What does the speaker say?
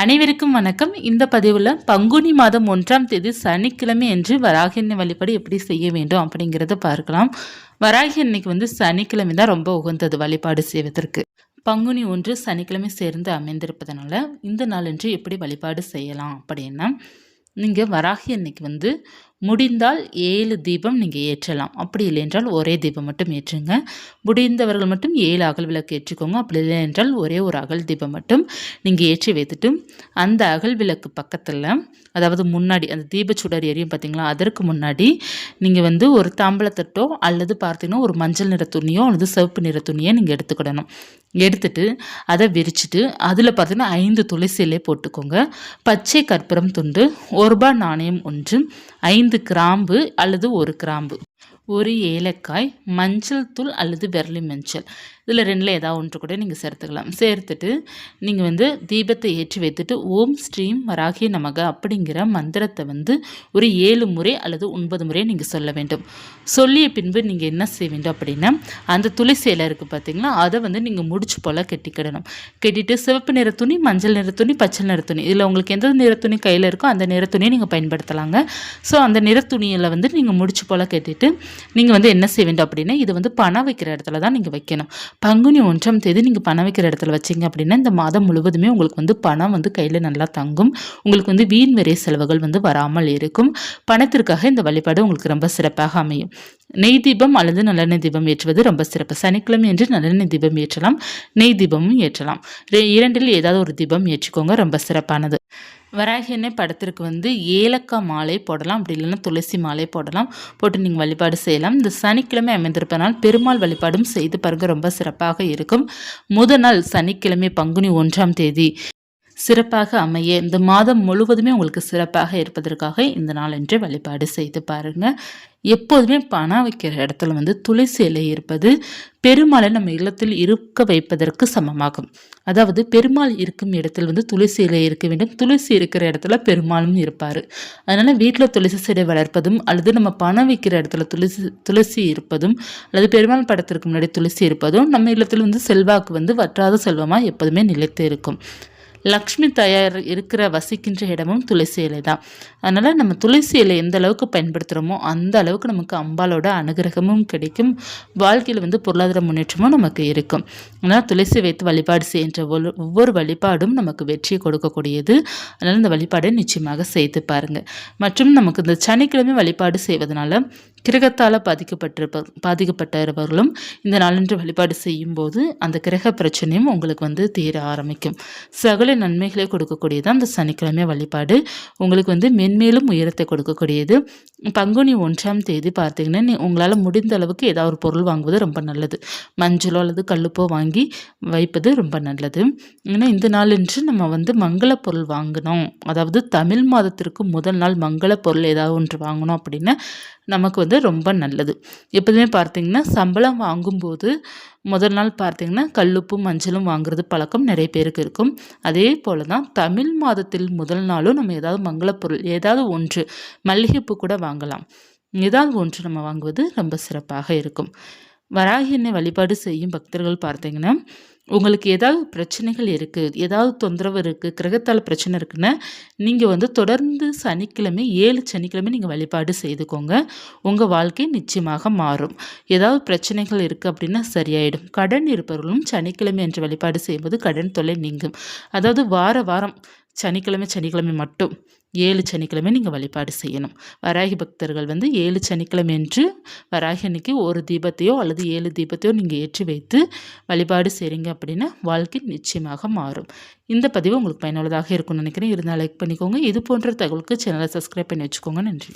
அனைவருக்கும் வணக்கம். இந்த பதிவில் பங்குனி மாதம் ஒன்றாம் தேதி சனிக்கிழமை என்று வராகி வழிபாடு எப்படி செய்ய வேண்டும் அப்படிங்கிறத பார்க்கலாம். வராகி அன்னைக்கு வந்து சனிக்கிழமை தான் ரொம்ப உகந்தது வழிபாடு செய்வதற்கு. பங்குனி ஒன்று சனிக்கிழமை சேர்ந்து அமைந்திருப்பதனால இந்த நாளன்று எப்படி வழிபாடு செய்யலாம் அப்படின்னா நீங்கள் வராகி அன்னைக்கு வந்து முடிந்தால் ஏழு தீபம் நீங்கள் ஏற்றலாம். அப்படி இல்லை என்றால் ஒரே தீபம் மட்டும் ஏற்றுங்க. முடிந்தவர்கள் மட்டும் ஏழு அகல் விளக்கு ஏற்றிக்கோங்க. அப்படி இல்லை என்றால் ஒரே ஒரு அகல் தீபம் மட்டும் நீங்கள் ஏற்றி வைத்துட்டு அந்த அகல் விளக்கு பக்கத்தில் அதாவது முன்னாடி அந்த தீபச்சுடர் எரியும் பார்த்தீங்களா அதற்கு முன்னாடி நீங்கள் வந்து ஒரு தாம்பளத்தட்டோ அல்லது பார்த்தீங்கன்னா ஒரு மஞ்சள் நிற துணியோ அல்லது சிவப்பு நிற துணியோ நீங்கள் எடுத்துக்கிடணும். எடுத்துட்டு அதை விரிச்சிட்டு அதில் பார்த்தீங்கன்னா ஐந்து துளசியிலே போட்டுக்கோங்க. பச்சை கற்பூரம் துண்டு ஒரு ரூபாய் நாணயம் ஒன்று ஐந்து கிராம்பு அல்லது ஒரு கிராம்பு. ஒரு ஏலக்காய் மஞ்சள் தூள் அல்லது வெர்லி மஞ்சள். இதில் ரெண்டில் ஏதாவது ஒன்று கூட நீங்கள் சேர்த்துக்கலாம். சேர்த்துட்டு நீங்கள் வந்து தீபத்தை ஏற்றி வைத்துட்டு ஓம் ஸ்ரீம் வராகி நமக அப்படிங்கிற மந்திரத்தை வந்து ஒரு ஏழு முறை அல்லது ஒன்பது முறை நீங்கள் சொல்ல வேண்டும். சொல்லிய பின்பு நீங்கள் என்ன செய்ய வேண்டும் அப்படின்னா அந்த துளசி இலை இருக்குது பார்த்தீங்களா அதை வந்து நீங்கள் முடிச்சு போல் கட்டிக்கிடணும். கட்டிட்டு சிவப்பு நிற துணி மஞ்சள் நிற துணி பச்சை நிற துணி. இதில் உங்களுக்கு எந்த நிற துணி கையில் இருக்கோ அந்த நிற துணியை நீங்கள் பயன்படுத்தலாங்க. ஸோ அந்த நிற துணியில் வந்து நீங்கள் முடிச்சு போல் கட்டிட்டு நீங்கள் வந்து என்ன செய்ய வேண்டும் அப்படின்னா இது வந்து பணம் வைக்கிற இடத்துல தான் நீங்கள் வைக்கணும். பங்குனி ஒன்றாம் தேதி நீங்கள் பணம் வைக்கிற இடத்துல வச்சிங்க அப்படின்னா இந்த மாதம் முழுவதுமே உங்களுக்கு வந்து பணம் வந்து கையில் நல்லா தங்கும். உங்களுக்கு வந்து வீண் விரை செலவுகள் வந்து வராமல் இருக்கும். பணத்திற்காக இந்த வழிபாடு உங்களுக்கு ரொம்ப சிறப்பாக அமையும். நெய் தீபம் அல்லது நல்லெண்ணெய் தீபம் ஏற்றுவது ரொம்ப சிறப்பு. சனிக்கிழமை என்று நல்லெண்ணெய் தீபம் ஏற்றலாம் நெய் தீபமும் ஏற்றலாம். இரண்டில் ஏதாவது ஒரு தீபம் ஏற்றிக்கோங்க ரொம்ப சிறப்பானது. வராகி எண்ணெய் படத்திற்கு வந்து ஏலக்காய் மாலை போடலாம் அப்படி இல்லைன்னா துளசி மாலை போடலாம் போட்டு நீங்கள் வழிபாடு செய்யலாம். இந்த சனிக்கிழமை அமைந்திருப்பதனால் பெருமாள் வழிபாடும் செய்து பாருங்க ரொம்ப சிறப்பாக இருக்கும். முதல் நாள் சனிக்கிழமை பங்குனி ஒன்றாம் தேதி. சிறப்பாக அமைய இந்த மாதம் முழுவதுமே உங்களுக்கு சிறப்பாக இருப்பதற்காக இந்த நாள் என்று வழிபாடு செய்து பாருங்கள் எப்போதுமே பணம் வைக்கிற இடத்துல வந்து துளசி இலை இருப்பது பெருமாளை நம்ம இல்லத்தில் இருக்க வைப்பதற்கு சமமாகும். அதாவது பெருமாள் இருக்கும் இடத்தில் வந்து துளசி இலை இருக்க வேண்டும். துளசி இருக்கிற இடத்துல பெருமாளும் இருப்பார். அதனால் வீட்டில் துளசி செடி வளர்ப்பதும் அல்லது நம்ம பணம் வைக்கிற இடத்துல துளசி துளசி இருப்பதும் அல்லது பெருமாள் படத்திற்கு முன்னாடி துளசி இருப்பதும் நம்ம இல்லத்தில் வந்து செல்வாக்கு வந்து வற்றாத செல்வமாக எப்போதுமே நிலைத்து இருக்கும். லக்ஷ்மி தயார் இருக்கிற வசிக்கின்ற இடமும் துளசி இலை தான். அதனால் நம்ம துளசி இலை எந்த அளவுக்கு பயன்படுத்துகிறோமோ அந்த அளவுக்கு நமக்கு அம்பாலோட அனுகிரகமும் கிடைக்கும். வாழ்க்கையில் வந்து பொருளாதார முன்னேற்றமும் நமக்கு இருக்கும். அதனால் துளசி வைத்து வழிபாடு செய்கின்ற ஒவ்வொரு வழிபாடும் நமக்கு வெற்றியை கொடுக்கக்கூடியது. அதனால் இந்த வழிபாடை நிச்சயமாக செய்து பாருங்கள் மற்றும் நமக்கு இந்த சனிக்கிழமை வழிபாடு செய்வதனால கிரகத்தால் பாதிக்கப்பட்டிருப்ப பாதிக்கப்பட்டவர்களும் இந்த நாளன்று வழிபாடு செய்யும்போது அந்த கிரக பிரச்சனையும் உங்களுக்கு வந்து தீர ஆரம்பிக்கும். சகல நன்மைகளை கொடுக்கக்கூடியது அந்த சனிக்கிழமை வழிபாடு. உங்களுக்கு வந்து மென்மேலும் உயரத்தை கொடுக்கக்கூடியது. பங்குனி ஒன்றாம் தேதி பார்த்தீங்கன்னா நீ உங்களால் முடிந்த அளவுக்கு ஏதாவது ஒரு பொருள் வாங்குவது ரொம்ப நல்லது. மஞ்சளோ அல்லது கல்லுப்போ வாங்கி வைப்பது ரொம்ப நல்லது. ஏன்னா இந்த நாளன்று நம்ம வந்து மங்கள பொருள் வாங்கினோம் அதாவது தமிழ் மாதத்திற்கு முதல் நாள் மங்கள பொருள் ஏதாவது ஒன்று வாங்கணும் அப்படின்னா நமக்கு வந்து ரொம்ப நல்லது. எப்போதுமே பார்த்திங்கன்னா சம்பளம் வாங்கும்போது முதல் நாள் பார்த்திங்கன்னா கல்லுப்பும் மஞ்சளும் வாங்குறது பழக்கம் நிறைய பேருக்கு இருக்கும். அதே போல் தான் தமிழ் மாதத்தில் முதல் நாளும் நம்ம ஏதாவது மங்களப்பொருள் ஏதாவது ஒன்று மல்லிகைப்பூ கூட வாங்கலாம். ஏதாவது ஒன்று நம்ம வாங்குவது ரொம்ப சிறப்பாக இருக்கும். வராகி எண்ணெய் வழிபாடு செய்யும் பக்தர்கள் பார்த்தீங்கன்னா உங்களுக்கு ஏதாவது பிரச்சனைகள் இருக்குது ஏதாவது தொந்தரவு இருக்குது கிரகத்தால் பிரச்சனை இருக்குன்னா நீங்கள் வந்து தொடர்ந்து சனிக்கிழமை ஏழு சனிக்கிழமை நீங்கள் வழிபாடு செய்துக்கோங்க. உங்கள் வாழ்க்கை நிச்சயமாக மாறும். ஏதாவது பிரச்சனைகள் இருக்குது அப்படின்னா சரியாயிடும். கடன் இருப்பவர்களும் சனிக்கிழமை என்று வழிபாடு செய்யும்போது கடன் தொல்லை நீங்கும். அதாவது வார வாரம் சனிக்கிழமை சனிக்கிழமை மட்டும். ஏழு சனிக்கிழமை நீங்கள் வழிபாடு செய்யணும். வராகி பக்தர்கள் வந்து ஏழு சனிக்கிழமை என்று வராகி அன்னைக்கு ஒரு தீபத்தையோ அல்லது ஏழு தீபத்தையோ நீங்கள் ஏற்றி வைத்து வழிபாடு செய்கிறீங்க அப்படின்னா வாழ்க்கை நிச்சயமாக மாறும். இந்த பதிவு உங்களுக்கு பயனுள்ளதாக இருக்கும்னு நினைக்கிறேன். இருந்தால் லைக் பண்ணிக்கோங்க. இது போன்ற தகவலுக்கு சேனலை சப்ஸ்கிரைப் பண்ணி வச்சுக்கோங்க. நன்றி.